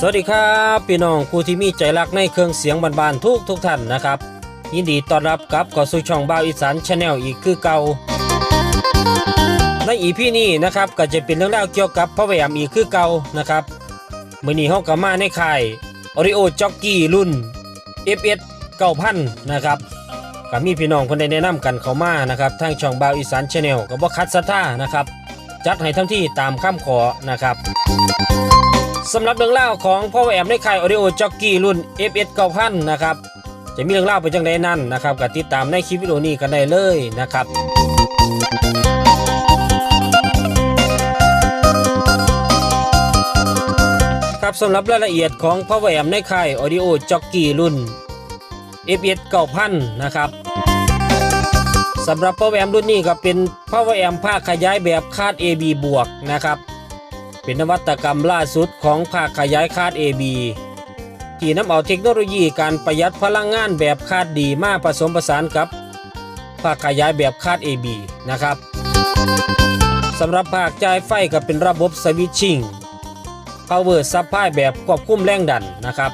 สวัสดีครับพี่น้องผู้ที่มีใจรักในเครื่องเสียงบานๆทุกทุกท่านนะครับ ยินดีต้อนรับกลับเข้าสู่ช่องบ่าวอีสานชาแนลอีกคือเก่าในอีพีนี้นะครับก็จะเป็นเรื่องราวเกี่ยวกับพระแหวมอีกคือเก่านะครับมื่อนี้เฮาก็มาในค่ายออริโอจ็อกกี้รุ่น FS 9000นะครับก็มีพี่น้องคนใดแนะนำกันเข้ามานะครับทางช่องบ่าวอีสานชาแนลก็บ่คัดศรัทธานะครับจัดให้ทั้งที่ตามคำขอนะครับ สำหรับเรื่องเล่าวของพ่อแอมในค่ายออดิโอจ็อกกี้รุ่น FS 9000นะครับจะมีเรื่องเล่าวเป็นจังไดนั่นนะครับก็ติดตามในคลิปวิดีโอนี้กันได้เลยนะครับครับสำหรับรายละเอียดของพ่อแอมในค่ายออดิโอจ็อกกี้รุ่น FS 9000นะครับสำหรับพ่อแอมรุ่นนี้ก็เป็นพ่อแอมภาคขยายแบบคาด AB บวกนะครับ เป็นนวัตกรรมล่าสุดของภาคขยายคาด AB ที่นำเอาเทคโนโลยีการประหยัดพลังงานแบบคาดดีมาผสมผสานกับภาคขยายแบบคาด AB นะครับสำหรับภาคจ่ายไฟก็เป็นระบบสวิตชิ่ง Power Supply แบบควบคุมแรงดันนะครับ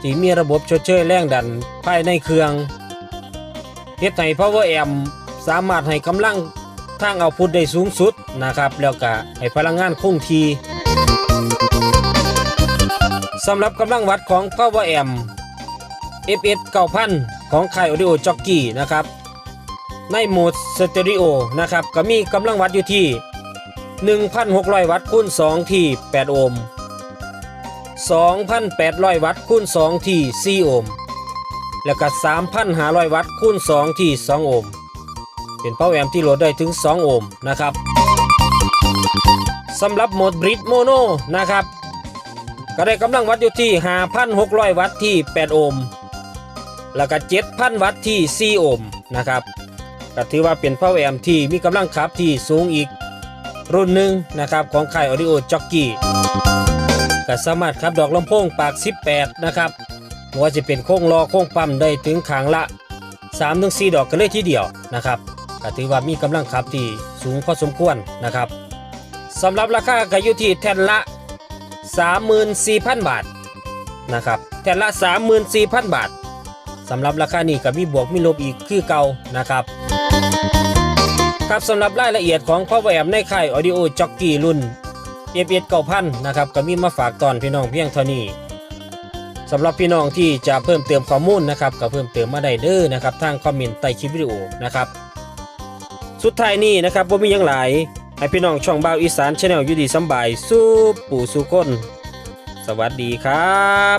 ที่มีระบบชดเชยแรงดันภายในเครื่องเฮ็ดให้ Power Amp สามารถให้กำลัง ทางเอาพุทได้สูงสุดนะครับแล้วก็ให้พลังงานคงที่สำหรับกำลังวัดของ Power M FS 9000 ของค่าย Audio Jockey นะครับ ในโหมดสเตอริโอนะครับก็มีกำลังวัดอยู่ที่ 1,600 วัตต์คูณ2ที่ 8 โอห์ม2,800 วัตต์คูณ2ที่ 4 โอห์มแล้วก็ 3,500 วัตต์คูณ2ที่ 2 โอห์ม เป็นเป้าแอมที่โหลดได้ถึง 2 โอห์มนะครับสำหรับโหมดบริดโมโนนะครับ ก็ได้กำลังวัดอยู่ที่ 5,600 วัตต์ที่ 8 โอห์มแล้วก็ 7,000 วัตต์ที่ 4 โอห์มนะครับก็ถือว่าเป็นเป้าแอมที่มีกำลังขับที่สูงอีกรุ่นหนึ่งนะครับของค่าย Audio Jockey ก็สามารถขับดอกลำโพงปาก 18 นะครับว่าจะเป็นโค้งล้อโค้งปั๊มได้ถึงขางละ 3-4 ดอกกันเลยทีเดียวนะครับ ถือว่ามีกำลังขับที่สูงพอสมควรนะครับสำหรับราคาก็อยู่ที่แท่นละ 34,000 บาทนะครับแท่นละ 34,000 บาทสำหรับราคานี้ก็มีบวกมีลบอีกคือเก่านะครับครับสำหรับรายละเอียดของพ่อแหวมในค่าย Audio Jockey รุ่น FS 9000นะครับก็มีมาฝากตอนพี่น้องเพียงเท่านี้สำหรับพี่น้องที่จะเพิ่มเติมข้อมูลนะครับก็เพิ่มเติมมาได้เด้อนะครับทางคอมเมนต์ใต้คลิปวิดีโอนะครับ สุดท้ายนี้นะครับว่ามียังหลายให้พี่น้องช่องบ่าวอีสานชาแนลยูดีสบายสู้ปู่สู้คน สวัสดีครับ